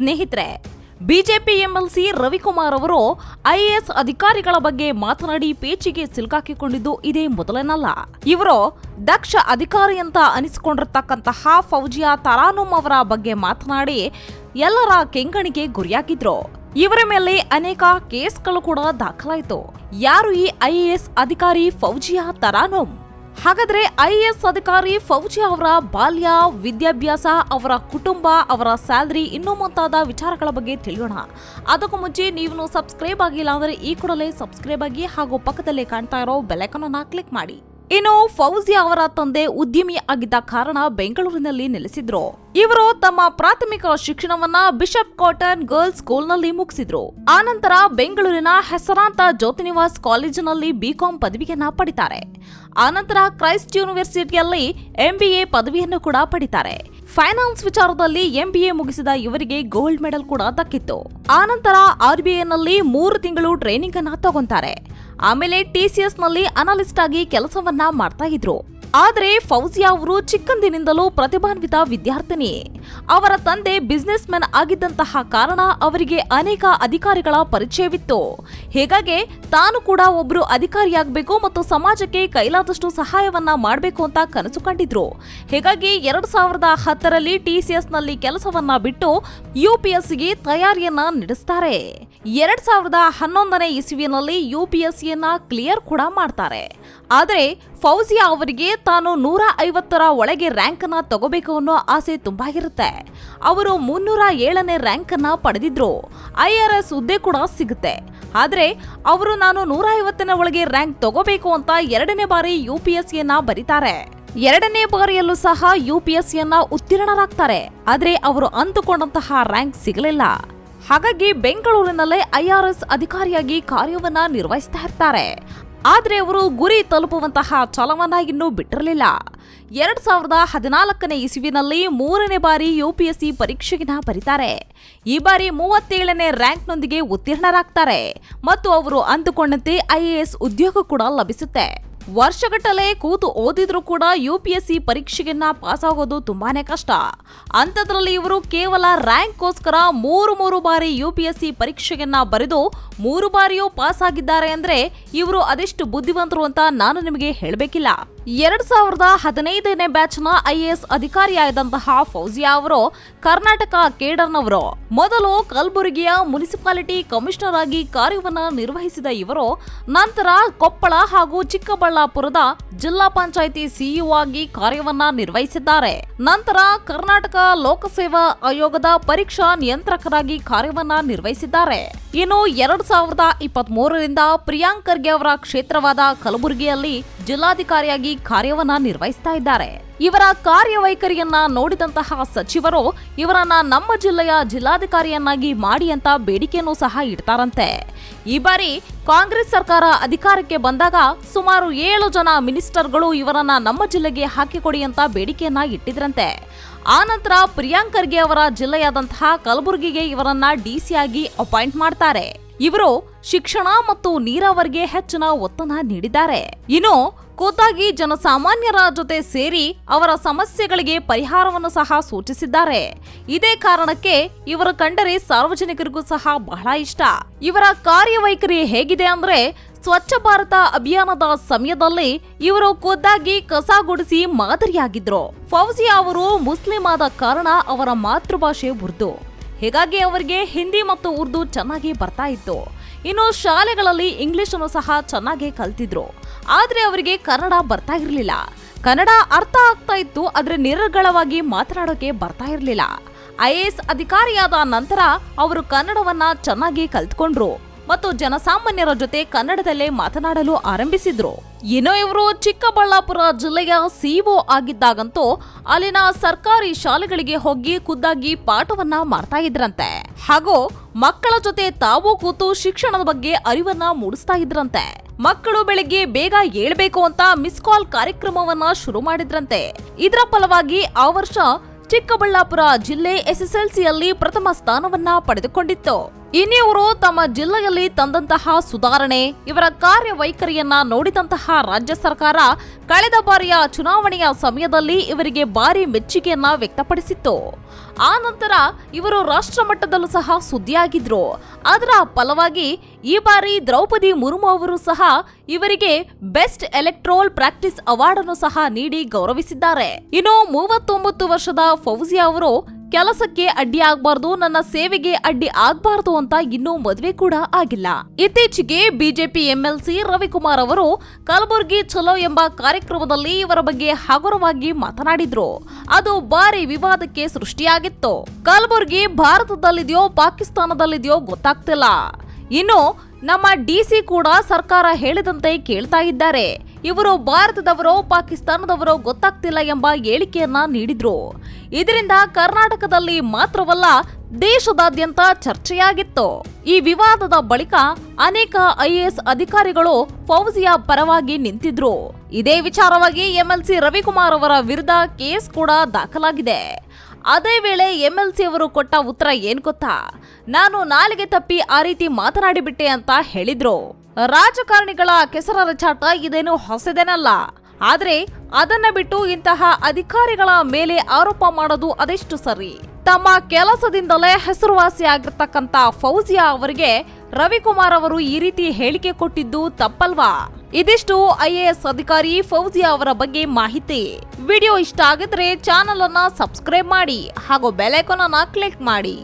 ಸ್ನೇಹಿತರೆ, BJP MLC Ravikumar ಅವರು IAS ಅಧಿಕಾರಿಗಳ ಬಗ್ಗೆ ಮಾತನಾಡಿ ಪೇಚಿಗೆ ಸಿಲುಕಾಕಿಕೊಂಡಿದ್ದು ಇದೇ ಮೊದಲನಲ್ಲ. ಇವರು ದಕ್ಷ ಅಧಿಕಾರಿ ಅಂತ ಅನಿಸಿಕೊಂಡಿರ್ತಕ್ಕಂತಹ ಫೌಜಿಯಾ ತರಾನುಮ್ ಅವರ ಬಗ್ಗೆ ಮಾತನಾಡಿ ಎಲ್ಲರ ಕೆಂಗಣಿಗೆ ಗುರಿಯಾಗಿದ್ರು. ಇವರ ಮೇಲೆ ಅನೇಕ ಕೇಸ್ಗಳು ಕೂಡ ದಾಖಲಾಯಿತು. ಯಾರು ಈ ಐಎಎಸ್ ಅಧಿಕಾರಿ ಫೌಜಿಯಾ ತರಾನುಮ್? ಹಾಗಾದ್ರೆ ಎಸ್ ಅಧಿಕಾರಿ ಫೌಜಿ ಅವರ ಬಾಲ್ಯ, ವಿದ್ಯಾಭ್ಯಾಸ, ಅವರ ಕುಟುಂಬ, ಅವರ ಸ್ಯಾಲ್ರಿ ಇನ್ನೂ ಮುಂತಾದ ವಿಚಾರಗಳ ಬಗ್ಗೆ ತಿಳಿಯೋಣ. ಅದಕ್ಕೂ ಮುಂಚೆ ನೀವು ಸಬ್ಸ್ಕ್ರೈಬ್ ಆಗಿಲ್ಲ ಅಂದ್ರೆ ಈ ಕೂಡಲೇ ಸಬ್ಸ್ಕ್ರೈಬ್ ಆಗಿ ಹಾಗೂ ಪಕ್ಕದಲ್ಲೇ ಕಾಣ್ತಾ ಇರೋ ಬೆಲೈಕನ್ ಅನ್ನ ಕ್ಲಿಕ್ ಮಾಡಿ. ಇನ್ನು ಫೌಜಿ ಅವರ ತಂದೆ ಉದ್ಯಮಿ ಆಗಿದ್ದ ಕಾರಣ ಬೆಂಗಳೂರಿನಲ್ಲಿ ನೆಲೆಸಿದ್ರು. ಇವರು ತಮ್ಮ ಪ್ರಾಥಮಿಕ ಶಿಕ್ಷಣವನ್ನ ಬಿಷಪ್ ಕಾಟನ್ ಗರ್ಲ್ಸ್ ಸ್ಕೂಲ್ನಲ್ಲಿ ಮುಗಿಸಿದ್ರು. ಆನಂತರ ಬೆಂಗಳೂರಿನ ಹೆಸರಾಂತ ಜ್ಯೋತಿನಿವಾಸ್ ಕಾಲೇಜಿನಲ್ಲಿ ಬಿಕಾಂ ಪದವಿಯನ್ನ ಪಡಿತಾರೆ. ಆನಂತರ ಕ್ರೈಸ್ಟ್ ಯೂನಿವರ್ಸಿಟಿಯಲ್ಲಿ ಎಂಬಿಎ ಪದವಿಯನ್ನು ಕೂಡ ಪಡಿತಾರೆ. ಫೈನಾನ್ಸ್ ವಿಚಾರದಲ್ಲಿ ಎಂಬಿಎ ಮುಗಿಸಿದ ಇವರಿಗೆ ಗೋಲ್ಡ್ ಮೆಡಲ್ ಕೂಡ ದಕ್ಕಿತ್ತು. ಆನಂತರ ಆರ್ಬಿಐನಲ್ಲಿ ಮೂರು ತಿಂಗಳು ಟ್ರೈನಿಂಗ್ ಅನ್ನ ತಗೊಂತಾರೆ. ಆಮೇಲೆ ಟಿಸಿಎಸ್ನಲ್ಲಿ ಅನಾಲಿಸ್ಟ್ ಆಗಿ ಕೆಲಸವನ್ನ ಮಾಡ್ತಾ ಇದ್ರು. ಆದ್ರೆ ಫೌಜಿಯಾ ಅವರು ಚಿಕ್ಕಂದಿನಿಂದಲೂ ಪ್ರತಿಭಾನ್ವಿತ ವಿದ್ಯಾರ್ಥಿನಿ. ಅವರ ತಂದೆ ಬಿಸ್ನೆಸ್ ಮ್ಯಾನ್ ಆಗಿದ್ದಂತಹ ಕಾರಣ ಅವರಿಗೆ ಅನೇಕ ಅಧಿಕಾರಿಗಳ ಪರಿಚಯವಿತ್ತು. ಹೀಗಾಗಿ ತಾನು ಕೂಡ ಒಬ್ಬರು ಅಧಿಕಾರಿಯಾಗಬೇಕು ಮತ್ತು ಸಮಾಜಕ್ಕೆ ಕೈಲಾದಷ್ಟು ಸಹಾಯವನ್ನ ಮಾಡಬೇಕು ಅಂತ ಕನಸು ಕಂಡಿದ್ರು. ಹೀಗಾಗಿ ಎರಡು ಸಾವಿರದ ಹತ್ತರಲ್ಲಿ ಟಿಸಿಎಸ್ನಲ್ಲಿ ಕೆಲಸವನ್ನ ಬಿಟ್ಟು ಯುಪಿಎಸ್ಸಿಗೆ ತಯಾರಿಯನ್ನ ನಡೆಸ್ತಾರೆ. ಎರಡ್ ಸಾವಿರದ ಹನ್ನೊಂದನೇ ಇಸುವಿನಲ್ಲಿ ಯುಪಿಎಸ್ಸಿಯನ್ನ ಕ್ಲಿಯರ್ ಕೂಡ ಮಾಡ್ತಾರೆ. ಆದರೆ ಫೌಜಿಯಾ ಅವರಿಗೆ ತಾನು ನೂರ ಐವತ್ತರ ಒಳಗೆ ರ್ಯಾಂಕ್ ಅನ್ನ ತಗೋಬೇಕು ಅನ್ನೋ ಆಸೆ ತುಂಬಾ ಇರುತ್ತೆ. ಅವರು ಮುನ್ನೂರ ಏಳನೇ ರ್ಯಾಂಕ್ ಅನ್ನ ಪಡೆದಿದ್ರು. ಐ ಆರ್ ಎಸ್ ಹುದ್ದೆ ಕೂಡ ಸಿಗುತ್ತೆ. ಆದರೆ ಅವರು ನಾನು ನೂರ ಐವತ್ತನೇ ಒಳಗೆ ರ್ಯಾಂಕ್ ತಗೋಬೇಕು ಅಂತ ಎರಡನೇ ಬಾರಿ ಯು ಪಿ ಎಸ್ ಸಿಯನ್ನ ಬರೀತಾರೆ. ಎರಡನೇ ಬಾರಿಯಲ್ಲೂ ಸಹ ಯು ಪಿ ಎಸ್ ಸಿಯನ್ನ ಉತ್ತೀರ್ಣರಾಗ್ತಾರೆ. ಆದರೆ ಅವರು ಅಂದುಕೊಂಡಂತಹ ರ್ಯಾಂಕ್ ಸಿಗಲಿಲ್ಲ. ಹಾಗಾಗಿ ಬೆಂಗಳೂರಿನಲ್ಲೇ ಐಆರ್ಎಸ್ ಅಧಿಕಾರಿಯಾಗಿ ಕಾರ್ಯವನ್ನ ನಿರ್ವಹಿಸ್ತಾ ಇರ್ತಾರೆ. ಆದ್ರೆ ಅವರು ಗುರಿ ತಲುಪುವಂತಹ ಛಲವನ್ನ ಇನ್ನೂ ಬಿಟ್ಟಿರಲಿಲ್ಲ. ಎರಡ್ ಸಾವಿರದ ಹದಿನಾಲ್ಕನೇ ಇಸುವಿನಲ್ಲಿ ಮೂರನೇ ಬಾರಿ ಯುಪಿಎಸ್ಸಿ ಪರೀಕ್ಷೆಗಿನ ಬರೀತಾರೆ. ಈ ಬಾರಿ ಮೂವತ್ತೇಳನೇ ರ್ಯಾಂಕ್ನೊಂದಿಗೆ ಉತ್ತೀರ್ಣರಾಗ್ತಾರೆ. ಮತ್ತು ಅವರು ಅಂದುಕೊಂಡಂತೆ ಐಎಎಸ್ ಉದ್ಯೋಗ ಕೂಡ ಲಭಿಸುತ್ತೆ. ವರ್ಷಗಟ್ಟಲೆ ಕೂತು ಓದಿದ್ರೂ ಕೂಡ U P S C pass ಆಗೋದು ತುಂಬಾನೇ ಕಷ್ಟ. ಅಂಥದ್ರಲ್ಲಿ ಇವರು ಕೇವಲ ರ್ಯಾಂಕ್ಗೋಸ್ಕರ ಮೂರು ಮೂರು ಬಾರಿ ಯು ಪಿ ಎಸ್ ಸಿ ಪರೀಕ್ಷೆಯನ್ನ ಬರೆದು ಮೂರು ಬಾರಿಯೂ ಪಾಸ್ ಆಗಿದ್ದಾರೆ ಅಂದ್ರೆ ಇವರು ಅದೆಷ್ಟು ಬುದ್ಧಿವಂತರು ಅಂತ ನಾನು ನಿಮಗೆ ಹೇಳಬೇಕಿಲ್ಲ. ಎರಡ್ ಸಾವಿರದ ಹದಿನೈದನೇ ಬ್ಯಾಚ್ನ ಐಎಎಸ್ ಅಧಿಕಾರಿಯಾದಂತಹ ಫೌಜಿಯಾ ಅವರು ಕರ್ನಾಟಕ ಕೇಡರ್ನವರು ಮೊದಲು ಕಲಬುರಗಿಯ ಮುನಿಸಿಪಾಲಿಟಿ ಕಮಿಷನರ್ ಆಗಿ ಕಾರ್ಯವನ್ನು ನಿರ್ವಹಿಸಿದ ಇವರು, ನಂತರ ಕೊಪ್ಪಳ ಹಾಗೂ ಚಿಕ್ಕಬಳ್ಳಾಪುರದ ಜಿಲ್ಲಾ ಪಂಚಾಯಿತಿ ಸಿಇಒ ಆಗಿ ಕಾರ್ಯವನ್ನ ನಿರ್ವಹಿಸಿದ್ದಾರೆ. ನಂತರ ಕರ್ನಾಟಕ ಲೋಕಸೇವಾ ಆಯೋಗದ ಪರೀಕ್ಷಾ ನಿಯಂತ್ರಕರಾಗಿ ಕಾರ್ಯವನ್ನ ನಿರ್ವಹಿಸಿದ್ದಾರೆ. ಇನ್ನು ಎರಡ್ ಸಾವಿರದ ಇಪ್ಪತ್ತ್ ಮೂರರಿಂದ ಪ್ರಿಯಾಂಕ್ ಅವರ ಕ್ಷೇತ್ರವಾದ ಕಲಬುರಗಿಯಲ್ಲಿ ಜಿಲ್ಲಾಧಿಕಾರಿಯಾಗಿ ಕಾರ್ಯವನ್ನ ನಿರ್ವಹಿಸ್ತಾ ಇದ್ದಾರೆ. ಇವರ ಕಾರ್ಯವೈಖರಿಯನ್ನ ನೋಡಿದಂತಹ ಸಚಿವರು, ಇವರನ್ನ ನಮ್ಮ ಜಿಲ್ಲೆಯ ಜಿಲ್ಲಾಧಿಕಾರಿಯನ್ನಾಗಿ ಮಾಡಿ ಅಂತ ಬೇಡಿಕೆಯನ್ನು ಸಹ ಇಡ್ತಾರಂತೆ. ಈ ಬಾರಿ ಕಾಂಗ್ರೆಸ್ ಸರ್ಕಾರ ಅಧಿಕಾರಕ್ಕೆ ಬಂದಾಗ ಸುಮಾರು ಏಳು ಜನ ಮಿನಿಸ್ಟರ್ಗಳು ಇವರನ್ನ ನಮ್ಮ ಜಿಲ್ಲೆಗೆ ಹಾಕಿಕೊಡಿ ಅಂತ ಬೇಡಿಕೆಯನ್ನ ಇಟ್ಟಿದ್ರಂತೆ. ಆನಂತರ ಪ್ರಿಯಾಂಕ್ ಖರ್ಗೆ ಅವರ ಜಿಲ್ಲೆಯಾದಂತಹ ಕಲಬುರಗಿಗೆ ಇವರನ್ನ ಡಿಸಿಯಾಗಿ ಅಪಾಯಿಂಟ್ ಮಾಡ್ತಾರೆ. ಇವರು ಶಿಕ್ಷಣ ಮತ್ತು ನೀರಾವರಿಗೆ ಹೆಚ್ಚಿನ ಒತ್ತನ ನೀಡಿದ್ದಾರೆ. ಇನ್ನು ಖುದ್ದಾಗಿ ಜನಸಾಮಾನ್ಯರ ಜೊತೆ ಸೇರಿ ಅವರ ಸಮಸ್ಯೆಗಳಿಗೆ ಪರಿಹಾರವನ್ನು ಸಹ ಸೂಚಿಸಿದ್ದಾರೆ. ಇದೇ ಕಾರಣಕ್ಕೆ ಇವರು ಕಂಡರೆ ಸಾರ್ವಜನಿಕರಿಗೂ ಸಹ ಬಹಳ ಇಷ್ಟ. ಇವರ ಕಾರ್ಯವೈಖರಿ ಹೇಗಿದೆ ಅಂದ್ರೆ ಸ್ವಚ್ಛ ಭಾರತ ಅಭಿಯಾನದ ಸಮಯದಲ್ಲಿ ಇವರು ಖುದ್ದಾಗಿ ಕಸ ಗುಡಿಸಿ ಮಾದರಿಯಾಗಿದ್ರು. ಫೌಜಿಯಾ ಅವರು ಮುಸ್ಲಿಂ ಆದ ಕಾರಣ ಅವರ ಮಾತೃಭಾಷೆ ಉರ್ದು. ಹೀಗಾಗಿ ಅವರಿಗೆ ಹಿಂದಿ ಮತ್ತು ಉರ್ದು ಚೆನ್ನಾಗಿ ಬರ್ತಾ ಇತ್ತು. ಇನ್ನು ಶಾಲೆಗಳಲ್ಲಿ ಇಂಗ್ಲಿಷ್ ಅನ್ನು ಸಹ ಚೆನ್ನಾಗಿ ಕಲ್ತಿದ್ರು. ಆದ್ರೆ ಅವರಿಗೆ ಕನ್ನಡ ಬರ್ತಾ ಇರಲಿಲ್ಲ. ಕನ್ನಡ ಅರ್ಥ ಆಗ್ತಾ ಇತ್ತು, ಆದ್ರೆ ನಿರರ್ಗಳವಾಗಿ ಮಾತನಾಡೋಕೆ ಬರ್ತಾ ಇರಲಿಲ್ಲ. ಐ ಎಸ್ ಅಧಿಕಾರಿಯಾದ ನಂತರ ಅವರು ಕನ್ನಡವನ್ನ ಚೆನ್ನಾಗಿ ಕಲ್ತ್ಕೊಂಡ್ರು. ಮತ್ತು ಜನಸಾಮಾನ್ಯರ ಜೊತೆ ಕನ್ನಡದಲ್ಲೇ ಮಾತನಾಡಲು ಆರಂಭಿಸಿದ್ರು. ಇನ್ನು ಇವರು ಚಿಕ್ಕಬಳ್ಳಾಪುರ ಜಿಲ್ಲೆಯ ಸಿಒ ಆಗಿದ್ದಾಗಂತೂ ಅಲ್ಲಿನ ಸರ್ಕಾರಿ ಶಾಲೆಗಳಿಗೆ ಹೋಗಿ ಖುದ್ದಾಗಿ ಪಾಠವನ್ನ ಮಾಡ್ತಾ ಇದ್ರಂತೆ. ಹಾಗೂ ಮಕ್ಕಳ ಜೊತೆ ತಾವು ಕೂತು ಶಿಕ್ಷಣದ ಬಗ್ಗೆ ಅರಿವನ್ನ ಮೂಡಿಸ್ತಾ ಇದ್ರಂತೆ. ಮಕ್ಕಳು ಬೆಳಿಗ್ಗೆ ಬೇಗ ಏಳ್ಬೇಕು ಅಂತ ಮಿಸ್ ಕಾಲ್ ಕಾರ್ಯಕ್ರಮವನ್ನ ಶುರು ಮಾಡಿದ್ರಂತೆ. ಇದರ ಫಲವಾಗಿ ಆ ವರ್ಷ ಚಿಕ್ಕಬಳ್ಳಾಪುರ ಜಿಲ್ಲೆ ಎಸ್ಎಸ್ಎಲ್ಸಿಯಲ್ಲಿ ಪ್ರಥಮ ಸ್ಥಾನವನ್ನ ಪಡೆದುಕೊಂಡಿತ್ತು. ಇನ್ನಿವರು ತಮ್ಮ ಜಿಲ್ಲೆಯಲ್ಲಿ ತಂದಂತಹ ಸುಧಾರಣೆ, ಇವರ ಕಾರ್ಯವೈಖರಿಯನ್ನ ನೋಡಿದಂತಹ ರಾಜ್ಯ ಸರ್ಕಾರ ಕಳೆದ ಬಾರಿಯ ಚುನಾವಣೆಯ ಸಮಯದಲ್ಲಿ ಇವರಿಗೆ ಭಾರಿ ಮೆಚ್ಚುಗೆಯನ್ನ ವ್ಯಕ್ತಪಡಿಸಿತ್ತು. ಆ ನಂತರ ಇವರು ರಾಷ್ಟ್ರ ಮಟ್ಟದಲ್ಲೂ ಸಹ ಸುದ್ದಿಯಾಗಿದ್ರು. ಅದರ ಫಲವಾಗಿ ಈ ಬಾರಿ ದ್ರೌಪದಿ ಮುರ್ಮು ಅವರು ಸಹ ಇವರಿಗೆ ಬೆಸ್ಟ್ ಎಲೆಕ್ಟ್ರೋಲ್ ಪ್ರಾಕ್ಟೀಸ್ ಅವಾರ್ಡ್ ಅನ್ನು ಸಹ ನೀಡಿ ಗೌರವಿಸಿದ್ದಾರೆ. ಇನ್ನು ಮೂವತ್ತೊಂಬತ್ತು ವರ್ಷದ ಫೌಜಿಯಾ ಅವರು ಕೆಲಸಕ್ಕೆ ಅಡ್ಡಿ ಆಗ್ಬಾರ್ದು, ನನ್ನ ಸೇವೆಗೆ ಅಡ್ಡಿ ಆಗ್ಬಾರ್ದು ಅಂತ ಇನ್ನೂ ಮದುವೆ ಕೂಡ ಆಗಿಲ್ಲ. ಇತ್ತೀಚೆಗೆ ಬಿಜೆಪಿ ಎಂಎಲ್ಸಿ ರವಿಕುಮಾರ್ ಅವರು, ಕಲಬುರ್ಗಿ ಚಲೋ ಎಂಬ ಕಾರ್ಯಕ್ರಮದಲ್ಲಿ ಇವರ ಬಗ್ಗೆ ಹಗುರವಾಗಿ ಮಾತನಾಡಿದ್ರು. ಅದು ಭಾರಿ ವಿವಾದಕ್ಕೆ ಸೃಷ್ಟಿಯಾಗಿತ್ತು. ಕಲಬುರ್ಗಿ ಭಾರತದಲ್ಲಿದೆಯೋ, ಪಾಕಿಸ್ತಾನದಲ್ಲಿದೆಯೋ ಗೊತ್ತಾಗ್ತಿಲ್ಲ. ಇನ್ನು ನಮ್ಮ ಡಿಸಿ ಕೂಡ ಸರ್ಕಾರ ಹೇಳಿದಂತೆ ಕೇಳ್ತಾ ಇದ್ದಾರೆ. ಇವರು ಭಾರತದವರೋ ಪಾಕಿಸ್ತಾನದವರೋ ಗೊತ್ತಾಗ್ತಿಲ್ಲ ಎಂಬ ಹೇಳಿಕೆಯನ್ನ ನೀಡಿದ್ರು. ಇದರಿಂದ ಕರ್ನಾಟಕದಲ್ಲಿ ಮಾತ್ರವಲ್ಲ ದೇಶದಾದ್ಯಂತ ಚರ್ಚೆಯಾಗಿತ್ತು. ಈ ವಿವಾದದ ಬಳಿಕ ಅನೇಕ ಐಎಎಸ್ ಅಧಿಕಾರಿಗಳು ಫೌಜಿಯ ಪರವಾಗಿ ನಿಂತಿದ್ರು. ಇದೇ ವಿಚಾರವಾಗಿ ಎಂಎಲ್ಸಿ ರವಿಕುಮಾರ್ ಅವರ ವಿರುದ್ಧ ಕೇಸ್ ಕೂಡ ದಾಖಲಾಗಿದೆ. ಅದೇ ವೇಳೆ ಎಂಎಲ್ಸಿ ಅವರು ಕೊಟ್ಟ ಉತ್ತರ ಏನ್ ಗೊತ್ತಾ? ನಾನು ನಾಲಿಗೆ ತಪ್ಪಿ ಆ ರೀತಿ ಮಾತನಾಡಿಬಿಟ್ಟೆ ಅಂತ ಹೇಳಿದ್ರು. ರಾಜಕಾರಣಿಗಳ ಕೆಸರ ರಚಾಟ ಇದೇನು ಹೊಸದೇನಲ್ಲ. ಆದರೆ ಅದನ್ನ ಬಿಟ್ಟು ಇಂತಹ ಅಧಿಕಾರಿಗಳ ಮೇಲೆ ಆರೋಪ ಮಾಡೋದು ಅದೆಷ್ಟು ಸರಿ? ತಮ್ಮ ಕೆಲಸದಿಂದಲೇ ಹೆಸರುವಾಸಿಯಾಗಿರ್ತಕ್ಕಂತ ಫೌಜಿಯಾ ಅವರಿಗೆ ರವಿಕುಮಾರ್ ಅವರು ಈ ರೀತಿ ಹೇಳಿಕೆ ಕೊಟ್ಟಿದ್ದು ತಪ್ಪಲ್ವಾ? ಇದಿಷ್ಟು ಐಎಎಸ್ ಅಧಿಕಾರಿ ಫೌಜಿಯಾ ಅವರ ಬಗ್ಗೆ ಮಾಹಿತಿ. ವಿಡಿಯೋ ಇಷ್ಟ ಆಗಿದ್ರೆ ಚಾನಲ್ ಅನ್ನ ಸಬ್ಸ್ಕ್ರೈಬ್ ಮಾಡಿ ಹಾಗೂ ಬೆಲ್ ಐಕಾನ್ ಅನ್ನ ಕ್ಲಿಕ್ ಮಾಡಿ.